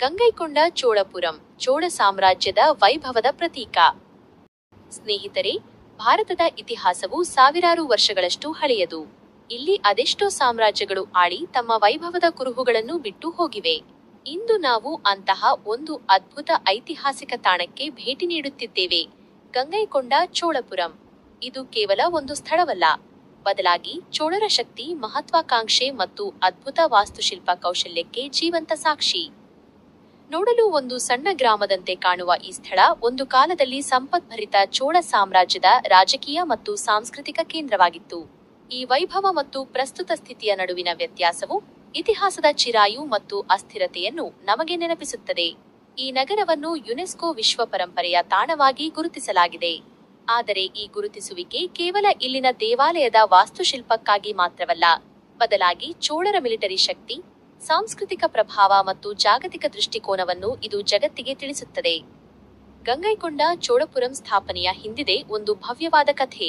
ಗಂಗೈಕೊಂಡ ಚೋಳಪುರಂ, ಚೋಳ ಸಾಮ್ರಾಜ್ಯದ ವೈಭವದ ಪ್ರತೀಕ. ಸ್ನೇಹಿತರೆ, ಭಾರತದ ಇತಿಹಾಸವು ಸಾವಿರಾರು ವರ್ಷಗಳಷ್ಟು ಹಳೆಯದು. ಇಲ್ಲಿ ಅದೆಷ್ಟೋ ಸಾಮ್ರಾಜ್ಯಗಳು ಆಳಿ ತಮ್ಮ ವೈಭವದ ಕುರುಹುಗಳನ್ನು ಬಿಟ್ಟು ಹೋಗಿವೆ. ಇಂದು ನಾವು ಅಂತಹ ಒಂದು ಅದ್ಭುತ ಐತಿಹಾಸಿಕ ತಾಣಕ್ಕೆ ಭೇಟಿ ನೀಡುತ್ತಿದ್ದೇವೆ. ಗಂಗೈಕೊಂಡ ಚೋಳಪುರಂ. ಇದು ಕೇವಲ ಒಂದು ಸ್ಥಳವಲ್ಲ. ಬದಲಾಗಿ ಚೋಳರ ಶಕ್ತಿ ಮಹತ್ವಾಕಾಂಕ್ಷೆ ಮತ್ತು ಅದ್ಭುತ ವಾಸ್ತುಶಿಲ್ಪ ಕೌಶಲ್ಯಕ್ಕೆ ಜೀವಂತ ಸಾಕ್ಷಿ. ನೋಡಲು ಒಂದು ಸಣ್ಣ ಗ್ರಾಮದಂತೆ ಕಾಣುವ ಈ ಸ್ಥಳ ಒಂದು ಕಾಲದಲ್ಲಿ ಸಂಪದ್ಭರಿತ ಚೋಳ ಸಾಮ್ರಾಜ್ಯದ ರಾಜಕೀಯ ಮತ್ತು ಸಾಂಸ್ಕೃತಿಕ ಕೇಂದ್ರವಾಗಿತ್ತು. ಈ ವೈಭವ ಮತ್ತು ಪ್ರಸ್ತುತ ಸ್ಥಿತಿಯ ನಡುವಿನ ವ್ಯತ್ಯಾಸವು ಇತಿಹಾಸದ ಚಿರಾಯು ಮತ್ತು ಅಸ್ಥಿರತೆಯನ್ನು ನಮಗೆ ನೆನಪಿಸುತ್ತದೆ. ಈ ನಗರವನ್ನು ಯುನೆಸ್ಕೋ ವಿಶ್ವ ಪರಂಪರೆಯ ತಾಣವಾಗಿ ಗುರುತಿಸಲಾಗಿದೆ. ಆದರೆ ಈ ಗುರುತಿಸುವಿಕೆ ಕೇವಲ ಇಲ್ಲಿನ ದೇವಾಲಯದ ವಾಸ್ತುಶಿಲ್ಪಕ್ಕಾಗಿ ಮಾತ್ರವಲ್ಲ, ಬದಲಾಗಿ ಚೋಳರ ಮಿಲಿಟರಿ ಶಕ್ತಿ ಸಾಂಸ್ಕೃತಿಕ ಪ್ರಭಾವ ಮತ್ತು ಜಾಗತಿಕ ದೃಷ್ಟಿಕೋನವನ್ನು ಇದು ಜಗತ್ತಿಗೆ ತಿಳಿಸುತ್ತದೆ. ಗಂಗೈಕೊಂಡ ಚೋಳಪುರಂ ಸ್ಥಾಪನೆಯ ಹಿಂದಿದೆ ಒಂದು ಭವ್ಯವಾದ ಕಥೆ.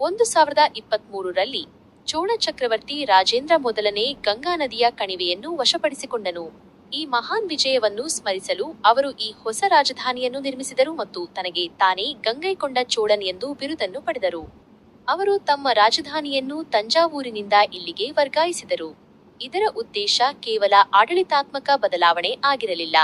ಒಂದು ಸಾವಿರದ ಇಪ್ಪತ್ಮೂರರಲ್ಲಿ ಚೋಳ ಚಕ್ರವರ್ತಿ ರಾಜೇಂದ್ರ ಮೊದಲನೇ ಗಂಗಾ ನದಿಯ ಕಣಿವೆಯನ್ನು ವಶಪಡಿಸಿಕೊಂಡನು. ಈ ಮಹಾನ್ ವಿಜಯವನ್ನು ಸ್ಮರಿಸಲು ಅವರು ಈ ಹೊಸ ರಾಜಧಾನಿಯನ್ನು ನಿರ್ಮಿಸಿದರು ಮತ್ತು ತನಗೆ ತಾನೇ ಗಂಗೈಕೊಂಡ ಚೋಳನ್ ಎಂದು ಬಿರುದನ್ನು ಪಡೆದರು. ಅವರು ತಮ್ಮ ರಾಜಧಾನಿಯನ್ನು ತಂಜಾವೂರಿನಿಂದ ಇಲ್ಲಿಗೆ ವರ್ಗಾಯಿಸಿದರು. ಇದರ ಉದ್ದೇಶ ಕೇವಲ ಆಡಳಿತಾತ್ಮಕ ಬದಲಾವಣೆ ಆಗಿರಲಿಲ್ಲ.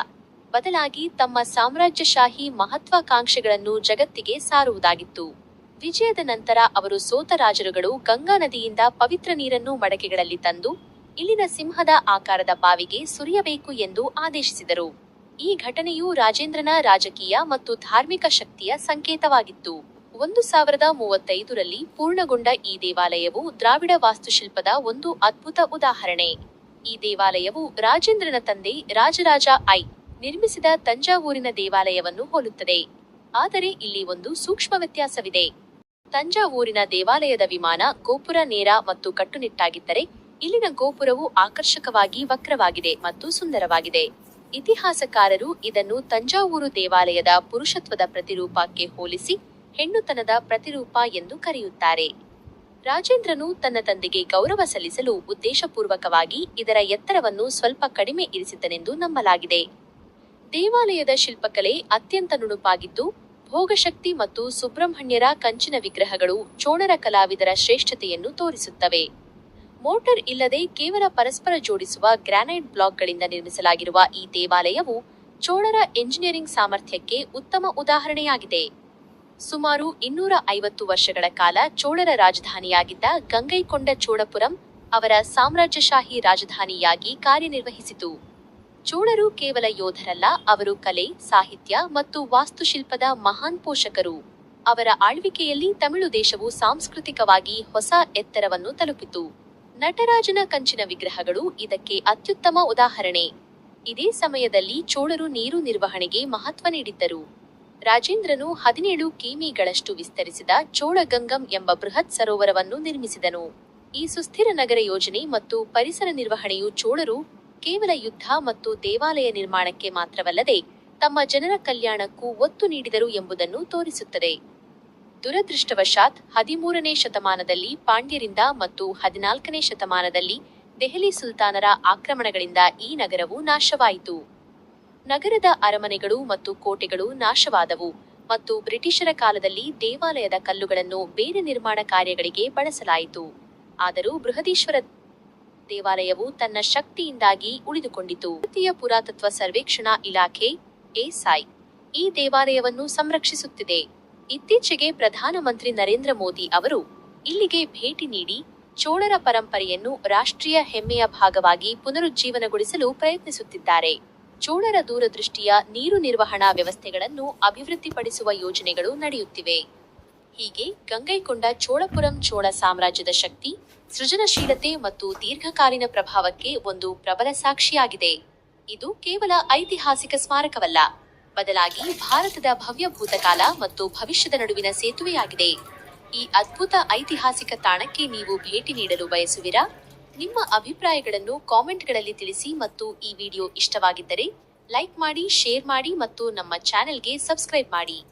ಬದಲಾಗಿ ತಮ್ಮ ಸಾಮ್ರಾಜ್ಯಶಾಹಿ ಮಹತ್ವಾಕಾಂಕ್ಷೆಗಳನ್ನು ಜಗತ್ತಿಗೆ ಸಾರುವುದಾಗಿತ್ತು. ವಿಜಯದ ನಂತರ ಅವರು ಸೋತ ರಾಜರುಗಳು ಗಂಗಾ ನದಿಯಿಂದ ಪವಿತ್ರ ನೀರನ್ನು ಮಡಕೆಗಳಲ್ಲಿ ತಂದು, ಇಲ್ಲಿನ ಸಿಂಹದ ಆಕಾರದ ಬಾವಿಗೆ ಸುರಿಯಬೇಕು ಎಂದು ಆದೇಶಿಸಿದರು. ಈ ಘಟನೆಯು ರಾಜೇಂದ್ರನ ರಾಜಕೀಯ ಮತ್ತು ಧಾರ್ಮಿಕ ಶಕ್ತಿಯ ಸಂಕೇತವಾಗಿತ್ತು. ಒಂದು ಸಾವಿರದ ಮೂವತ್ತೈದರಲ್ಲಿ ಪೂರ್ಣಗೊಂಡ ಈ ದೇವಾಲಯವು ದ್ರಾವಿಡ ವಾಸ್ತುಶಿಲ್ಪದ ಒಂದು ಅದ್ಭುತ ಉದಾಹರಣೆ. ಈ ದೇವಾಲಯವು ರಾಜೇಂದ್ರನ ತಂದೆ ರಾಜರಾಜ ಐ ನಿರ್ಮಿಸಿದ ತಂಜಾವೂರಿನ ದೇವಾಲಯವನ್ನು ಹೋಲುತ್ತದೆ. ಆದರೆ ಇಲ್ಲಿ ಒಂದು ಸೂಕ್ಷ್ಮ ವ್ಯತ್ಯಾಸವಿದೆ. ತಂಜಾವೂರಿನ ದೇವಾಲಯದ ವಿಮಾನ ಗೋಪುರ ನೇರ ಮತ್ತು ಕಟ್ಟುನಿಟ್ಟಾಗಿದ್ದರೆ ಇಲ್ಲಿನ ಗೋಪುರವು ಆಕರ್ಷಕವಾಗಿ ವಕ್ರವಾಗಿದೆ ಮತ್ತು ಸುಂದರವಾಗಿದೆ. ಇತಿಹಾಸಕಾರರು ಇದನ್ನು ತಂಜಾವೂರು ದೇವಾಲಯದ ಪುರುಷತ್ವದ ಪ್ರತಿರೂಪಕ್ಕೆ ಹೋಲಿಸಿ ಹೆಣ್ಣುತನದ ಪ್ರತಿರೂಪ ಎಂದು ಕರೆಯುತ್ತಾರೆ. ರಾಜೇಂದ್ರನು ತನ್ನ ತಂದೆಗೆ ಗೌರವ ಸಲ್ಲಿಸಲು ಉದ್ದೇಶಪೂರ್ವಕವಾಗಿ ಇದರ ಎತ್ತರವನ್ನು ಸ್ವಲ್ಪ ಕಡಿಮೆ ಇರಿಸಿದ್ದನೆಂದು ನಂಬಲಾಗಿದೆ. ದೇವಾಲಯದ ಶಿಲ್ಪಕಲೆ ಅತ್ಯಂತ ನುಣುಪಾಗಿದ್ದು, ಭೋಗಶಕ್ತಿ ಮತ್ತು ಸುಬ್ರಹ್ಮಣ್ಯರ ಕಂಚಿನ ವಿಗ್ರಹಗಳು ಚೋಳರ ಕಲಾವಿದರ ಶ್ರೇಷ್ಠತೆಯನ್ನು ತೋರಿಸುತ್ತವೆ. ಮೋಟರ್ ಇಲ್ಲದೆ ಕೇವಲ ಪರಸ್ಪರ ಜೋಡಿಸುವ ಗ್ರಾನೈಟ್ ಬ್ಲಾಕ್ಗಳಿಂದ ನಿರ್ಮಿಸಲಾಗಿರುವ ಈ ದೇವಾಲಯವು ಚೋಳರ ಎಂಜಿನಿಯರಿಂಗ್ ಸಾಮರ್ಥ್ಯಕ್ಕೆ ಉತ್ತಮ ಉದಾಹರಣೆಯಾಗಿದೆ. ಸುಮಾರು ಇನ್ನೂರ ಐವತ್ತು ವರ್ಷಗಳ ಕಾಲ ಚೋಳರ ರಾಜಧಾನಿಯಾಗಿದ್ದ ಗಂಗೈಕೊಂಡ ಚೋಳಪುರಂ ಅವರ ಸಾಮ್ರಾಜ್ಯಶಾಹಿ ರಾಜಧಾನಿಯಾಗಿ ಕಾರ್ಯನಿರ್ವಹಿಸಿತು. ಚೋಳರು ಕೇವಲ ಯೋಧರಲ್ಲ, ಅವರು ಕಲೆ, ಸಾಹಿತ್ಯ ಮತ್ತು ವಾಸ್ತುಶಿಲ್ಪದ ಮಹಾನ್ ಪೋಷಕರು. ಅವರ ಆಳ್ವಿಕೆಯಲ್ಲಿ ತಮಿಳು ದೇಶವು ಸಾಂಸ್ಕೃತಿಕವಾಗಿ ಹೊಸ ಎತ್ತರವನ್ನು ತಲುಪಿತು. ನಟರಾಜನ ಕಂಚಿನ ವಿಗ್ರಹಗಳು ಇದಕ್ಕೆ ಅತ್ಯುತ್ತಮ ಉದಾಹರಣೆ. ಇದೇ ಸಮಯದಲ್ಲಿ ಚೋಳರು ನೀರು ನಿರ್ವಹಣೆಗೆ ಮಹತ್ವ ನೀಡಿದ್ದರು. ರಾಜೇಂದ್ರನು ಹದಿನೇಳು ಕಿಮಿಗಳಷ್ಟು ವಿಸ್ತರಿಸಿದ ಚೋಳಗಂಗಂ ಎಂಬ ಬೃಹತ್ ಸರೋವರವನ್ನು ನಿರ್ಮಿಸಿದನು. ಈ ಸುಸ್ಥಿರ ನಗರ ಯೋಜನೆ ಮತ್ತು ಪರಿಸರ ನಿರ್ವಹಣೆಯು ಚೋಳರು ಕೇವಲ ಯುದ್ಧ ಮತ್ತು ದೇವಾಲಯ ನಿರ್ಮಾಣಕ್ಕೆ ಮಾತ್ರವಲ್ಲದೆ ತಮ್ಮ ಜನರ ಕಲ್ಯಾಣಕ್ಕೂ ಒತ್ತು ನೀಡಿದರು ಎಂಬುದನ್ನು ತೋರಿಸುತ್ತದೆ. ದುರದೃಷ್ಟವಶಾತ್ ಹದಿಮೂರನೇ ಶತಮಾನದಲ್ಲಿ ಪಾಂಡ್ಯರಿಂದ ಮತ್ತು ಹದಿನಾಲ್ಕನೇ ಶತಮಾನದಲ್ಲಿ ದೆಹಲಿ ಸುಲ್ತಾನರ ಆಕ್ರಮಣಗಳಿಂದ ಈ ನಗರವು ನಾಶವಾಯಿತು. ನಗರದ ಅರಮನೆಗಳು ಮತ್ತು ಕೋಟೆಗಳು ನಾಶವಾದವು ಮತ್ತು ಬ್ರಿಟಿಷರ ಕಾಲದಲ್ಲಿ ದೇವಾಲಯದ ಕಲ್ಲುಗಳನ್ನು ಬೇರೆ ನಿರ್ಮಾಣ ಕಾರ್ಯಗಳಿಗೆ ಬಳಸಲಾಯಿತು. ಆದರೂ ಬೃಹದೀಶ್ವರ ದೇವಾಲಯವು ತನ್ನ ಶಕ್ತಿಯಿಂದಾಗಿ ಉಳಿದುಕೊಂಡಿತು. ಭಾರತೀಯ ಪುರಾತತ್ವ ಸರ್ವೇಕ್ಷಣಾ ಇಲಾಖೆ, ಎಸ್ಐ, ಈ ದೇವಾಲಯವನ್ನು ಸಂರಕ್ಷಿಸುತ್ತಿದೆ. ಇತ್ತೀಚೆಗೆ ಪ್ರಧಾನಮಂತ್ರಿ ನರೇಂದ್ರ ಮೋದಿ ಅವರು ಇಲ್ಲಿಗೆ ಭೇಟಿ ನೀಡಿ ಚೋಳರ ಪರಂಪರೆಯನ್ನು ರಾಷ್ಟ್ರೀಯ ಹೆಮ್ಮೆಯ ಭಾಗವಾಗಿ ಪುನರುಜ್ಜೀವನಗೊಳಿಸಲು ಪ್ರಯತ್ನಿಸುತ್ತಿದ್ದಾರೆ. ಚೋಳರ ದೂರದೃಷ್ಟಿಯ ನೀರು ನಿರ್ವಹಣಾ ವ್ಯವಸ್ಥೆಗಳನ್ನು ಅಭಿವೃದ್ಧಿಪಡಿಸುವ ಯೋಜನೆಗಳು ನಡೆಯುತ್ತಿವೆ. ಹೀಗೆ ಗಂಗೈಕೊಂಡ ಚೋಳಪುರಂ ಚೋಳ ಸಾಮ್ರಾಜ್ಯದ ಶಕ್ತಿ, ಸೃಜನಶೀಲತೆ ಮತ್ತು ದೀರ್ಘಕಾಲೀನ ಪ್ರಭಾವಕ್ಕೆ ಒಂದು ಪ್ರಬಲ ಸಾಕ್ಷಿಯಾಗಿದೆ. ಇದು ಕೇವಲ ಐತಿಹಾಸಿಕ ಸ್ಮಾರಕವಲ್ಲ, ಬದಲಾಗಿ ಭಾರತದ ಭವ್ಯ ಭೂತಕಾಲ ಮತ್ತು ಭವಿಷ್ಯದ ನಡುವಿನ ಸೇತುವೆಯಾಗಿದೆ. ಈ ಅದ್ಭುತ ಐತಿಹಾಸಿಕ ತಾಣಕ್ಕೆ ನೀವು ಭೇಟಿ ನೀಡಲು ಬಯಸುವಿರಾ? ನಿಮ್ಮ ಅಭಿಪ್ರಾಯಗಳನ್ನು ಕಾಮೆಂಟ್ಗಳಲ್ಲಿ ತಿಳಿಸಿ ಮತ್ತು ಈ ವಿಡಿಯೋ ಇಷ್ಟವಾಗಿದ್ದರೆ ಲೈಕ್ ಮಾಡಿ, ಶೇರ್ ಮಾಡಿ ಮತ್ತು ನಮ್ಮ ಚಾನೆಲ್ಗೆ ಸಬ್ಸ್ಕ್ರೈಬ್ ಮಾಡಿ.